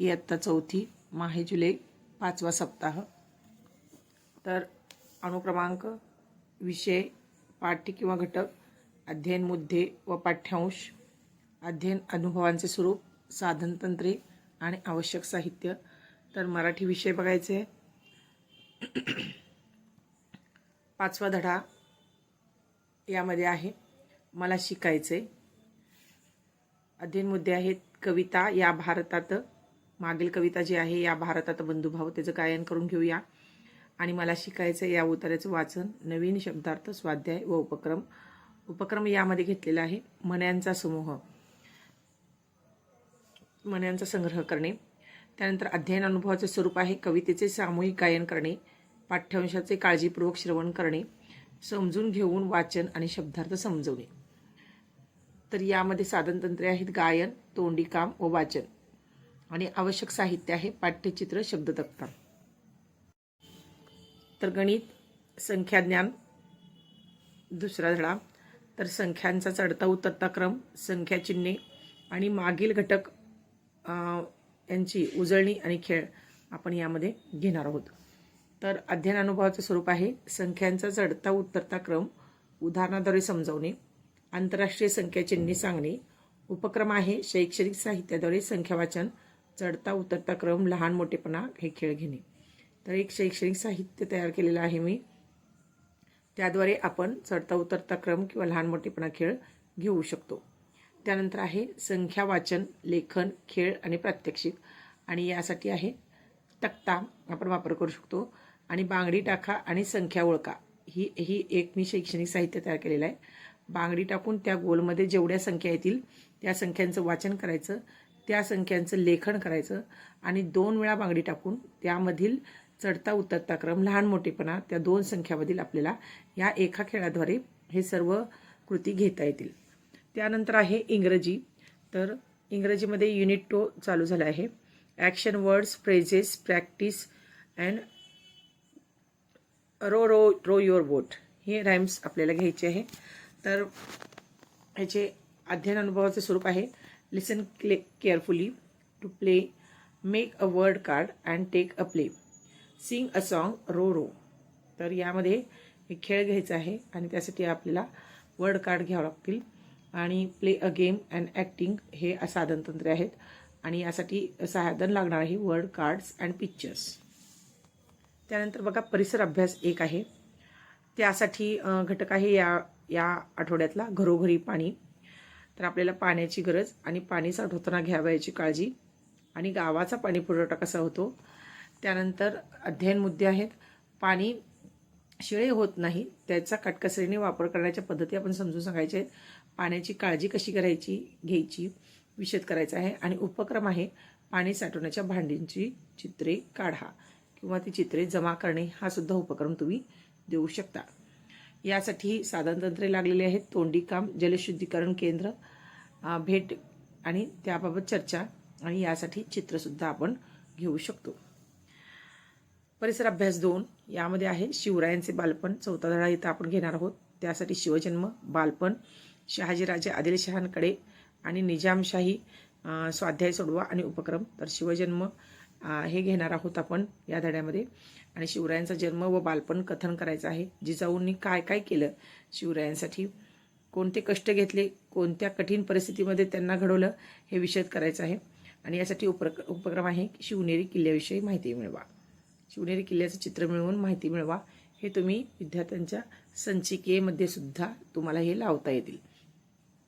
इयत्ता चौथी माहे जुलै पाचवा सप्ताह. तर अनुक्रमांक विषय पाठ्य किंवा घटक अध्ययन मुद्दे व पाठ्यांश अध्ययन अनुभवांचे स्वरूप साधनतंत्रे आणि आवश्यक साहित्य. तर मराठी विषय बघायचे. आहे. पाचवा धडा यामध्ये आहे मला शिकायचे अध्ययन मुद्दे आहेत कविता या भारतात मागील कविता जी आहे या भारतात बंधुभाव त्याचं गायन करून घेऊया. आणि मला शिकायचं या उतार्याचं वाचन नवीन शब्दार्थ स्वाध्याय व उपक्रम. उपक्रम यामध्ये घेतलेला आहे मण्यांचा समूह. मण्यांचा संग्रह करणे. त्यानंतर अध्ययन अनुभवाचे स्वरूप आहे कवितेचे सामूहिक गायन करणे. पाठ्यांशाचे काळजीपूर्वक श्रवण करणे. समजून घेऊन वाचन आणि शब्दार्थ समजवणे. तर यामध्ये साधनतंत्रे आहेत गायन तोंडीकाम व वाचन. आणि आवश्यक साहित्य आहे पाठ्यचित्र शब्दतक्ता तर गणित संख्याज्ञान दुसरा धडा. तर संख्यांचा चढता उतरता क्रम संख्याचिन्हे आणि मागील घटक यांची उजळणी आणि खेळ आपण यामध्ये घेणार आहोत. तर अध्ययन अनुभवाचं स्वरूप आहे संख्यांचा चढता उतरता क्रम उदाहरणाद्वारे समजवणे आंतरराष्ट्रीय संख्याचिन्हे सांगणे उपक्रम आहे शैक्षणिक साहित्याद्वारे संख्यावाचन चढता उतरता क्रम लहान मोठेपणा हे खेळ घेणे. तर एक शैक्षणिक साहित्य तयार केलेलं आहे मी. त्याद्वारे आपण चढता उतरता क्रम किंवा लहान मोठेपणा खेळ घेऊ शकतो. त्यानंतर आहे संख्या वाचन लेखन खेळ आणि प्रात्यक्षिक. आणि यासाठी आहे तक्ता आपण वापर करू शकतो. आणि बांगडी टाका आणि संख्या ओळखा. ही ही एक मी शैक्षणिक साहित्य तयार केलेलं आहे. बांगडी टाकून त्या गोलमध्ये जेवढ्या संख्या येतील त्या संख्यांचं वाचन करायचं. त्या संख्यांचं लेखन करायचं आणि दोन वेळा बांगडी टाकून त्यामधील चढता उतरता क्रम लहान मोठेपणा त्या दोन संख्यामधील आपल्याला या एका खेळाद्वारे हे सर्व कृती घेता येतील. त्यानंतर आहे इंग्रजी. तर इंग्रजीमध्ये युनिट टो चालू झाला आहे. Action words phrases practice and row row row your boat हे राईम्स आपल्याला घ्यायचे आहे. तर ह्याचे अध्ययन अनुभवाचे स्वरूप आहे. Listen clay carefully to play make a word card and take a play sing a song row row तर यामध्ये हे खेळ घ्यायचा आहे आणि त्यासाठी आपल्याला वर्ड कार्ड घ्यावं लागतील. आणि play a game and acting हे साधनतंत्रे आहेत. आणि यासाठी साधन लागणार आहे वर्ड कार्ड्स अँड पिक्चर्स त्यानंतर बघा परिसर अभ्यास एक आहे. त्यासाठी घटक आहे या या आठवड्यातला घरोघरी पाणी. तर आपल्याला पाण्याची गरज आणि पाणी साठवताना घ्यावयाची काळजी. आणि गावाचा पाणी पुरवठा कसा होतो? त्यानंतर अध्ययन मुद्दे आहेत. पाणी शिळे होत नाही त्याचा काटकसरीने वापर करण्याच्या पद्धती आपण समजून सांगायचे आहेत. पाण्याची काळजी कशी करायची घ्यायची विषद करायचा आहे. आणि उपक्रम आहे पाणी साठवण्याच्या भांडींची चित्रे काढा किंवा ती चित्रे जमा करणे हा सुद्धा उपक्रम तुम्ही देऊ शकता. यासाठी साधनतंत्रे लागलेली आहेत. तोंडीकाम जलशुद्धीकरण केंद्र भेट आणि त्याबाबत चर्चा आणि यासाठी चित्रसुद्धा आपण घेऊ शकतो. परिसर अभ्यास दोन यामध्ये आहे शिवरायांचे बालपण चौथा धडा इथं आपण घेणार आहोत. त्यासाठी शिवजन्म बालपण शहाजीराजे आदिलशहांकडे आणि निजामशाही स्वाध्याय सोडवा आणि उपक्रम. तर शिवजन्म हे घेणार आहोत आपण या धड्यामध्ये. आणि शिवरायांचा जन्म व बालपण कथन करायचं आहे. जिजाऊंनी काय काय केलं शिवरायांसाठी? कोणते कष्ट घेतले कोणत्या कठीण परिस्थितीमध्ये त्यांना घडवलं हे विषद करायचं आहे. आणि यासाठी उपक्र उपक्रम आहे शिवनेरी किल्ल्याविषयी माहिती मिळवा. शिवनेरी किल्ल्याचं चित्र मिळवून माहिती मिळवा. हे तुम्ही विद्यार्थ्यांच्या संचिकेमध्ये सुद्धा तुम्हाला हे लावता येतील.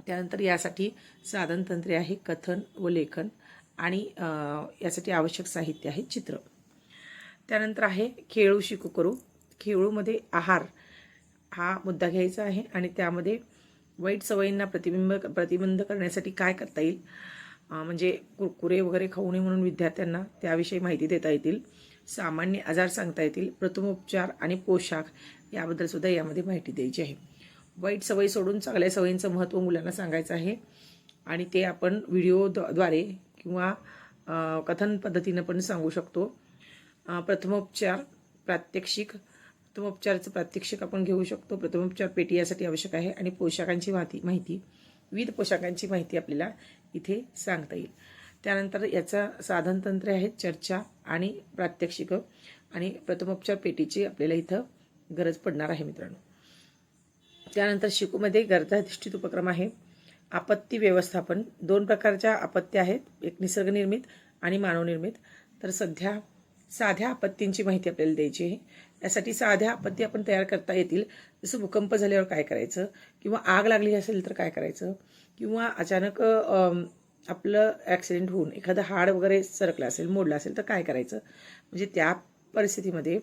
त्यानंतर यासाठी साधनतंत्रे आहे कथन व लेखन आणि यासाठी आवश्यक साहित्य आहे चित्र. त्यानंतर आहे खेळू शिकू करू. खेळूमध्ये आहार हा मुद्दा घ्यायचा आहे आणि त्यामध्ये वाईट सवयींना प्रतिबिंब प्रतिबंध करण्यासाठी काय करता येईल? म्हणजे कुरकुरे वगैरे खाऊ नये म्हणून विद्यार्थ्यांना त्याविषयी माहिती देता येतील. सामान्य आजार सांगता येतील. प्रथमोपचार आणि पोशाख याबद्दल सुद्धा यामध्ये माहिती द्यायची आहे. वाईट सवयी सोडून चांगल्या सवयींचं महत्त्व मुलांना सांगायचं आहे. आणि ते आपण व्हिडिओद्वारे किंवा कथन पद्धतीनं पण सांगू शकतो. प्रथमोपचार प्रात्यक्षिक प्रथमोपचाराचं प्रात्यक्षिक आपण घेऊ शकतो. प्रथमोपचार पेटी यासाठी आवश्यक आहे आणि पोशाखांची माहिती माहिती. विविध पोशाखांची माहिती आपल्याला इथे सांगता येईल. त्यानंतर याचा साधनतंत्र आहेत चर्चा आणि प्रात्यक्षिकं आणि प्रथमोपचार पेटीची आपल्याला इथं गरज पडणार आहे मित्रांनो. त्यानंतर शिकूमध्ये गरजाधिष्ठित उपक्रम आहे. आपत्ती व्यवस्थापन. दोन प्रकारच्या आपत्त्या आहेत. एक निसर्गनिर्मित आणि मानवनिर्मित. तर सध्या साध्या आपत्तींची माहिती आपल्याला द्यायची आहे. यासाठी साध्या आपत्ती आपण तयार करता येतील. जसं भूकंप झाल्यावर काय करायचं? किंवा आग लागली असेल तर काय करायचं? किंवा अचानक आपलं ॲक्सिडेंट होऊन एखादं हाड वगैरे सरकलं असेल मोडलं असेल तर काय करायचं? म्हणजे त्या परिस्थितीमध्ये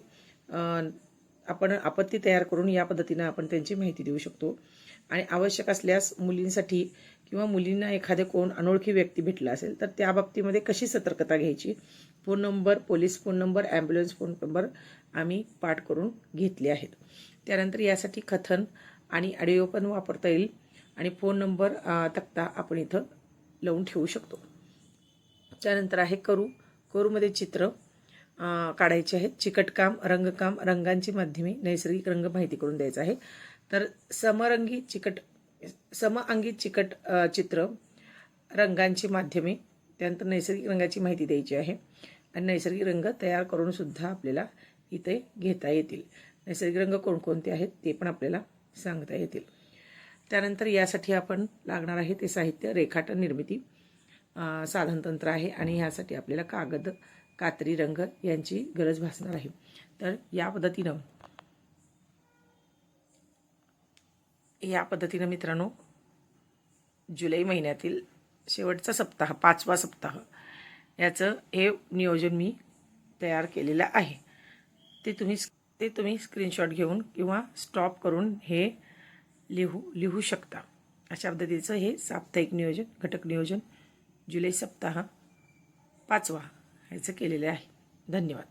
आपण आपत्ती तयार करून या पद्धतीनं आपण त्यांची माहिती देऊ शकतो. आणि आवश्यक असल्यास मुलींसाठी किंवा मुलींना एखादे कोण अनोळखी व्यक्ती भेटला असेल तर त्या बाबतीमध्ये कशी सतर्कता घ्यायची? Phone number police phone number ambulance phone number आम्ही पाठ करून घेतले आहेत. त्यानंतर यासाठी कथन आणि ऑडिओ पण वापरता येईल. आणि फोन नंबर तक्ता आपण इथं लावून ठेवू शकतो. त्यानंतर आहे करू. करूमध्ये चित्र काढायचे आहेत. चिकटकाम रंगकाम रंगांची माध्यमे नैसर्गिक रंग माहिती करून द्यायचं आहे. तर समरंगी चिकट समअंगी चिकट चित्र रंगांची माध्यमे त्यानंतर नैसर्गिक रंगाची माहिती द्यायची आहे. आणि नैसर्गिक रंग तयार करूनसुद्धा आपल्याला इथे घेता येतील. नैसर्गिक रंग कोणकोणते आहेत ते पण आपल्याला सांगता येतील. त्यानंतर यासाठी आपण लागणार आहे ते साहित्य रेखाटन निर्मिती साधनतंत्र आहे आणि ह्यासाठी आपल्याला कागद कात्री रंग यांची गरज भासणार आहे. तर या पद्धतीनं या पद्धतीनं मित्रांनो जुलै महिन्यातील शेवटचा सप्ताह पाचवा सप्ताह याचं हे नियोजन मी तयार केलेलं आहे. ते तुम्ही ते तुम्ही स्क्रीनशॉट घेऊन किंवा स्टॉप करून हे लिहू लिहू शकता. अशा पद्धतीचं हे साप्ताहिक नियोजन घटक नियोजन जुलै सप्ताह पाचवा ह्याचं केलेलं आहे. धन्यवाद.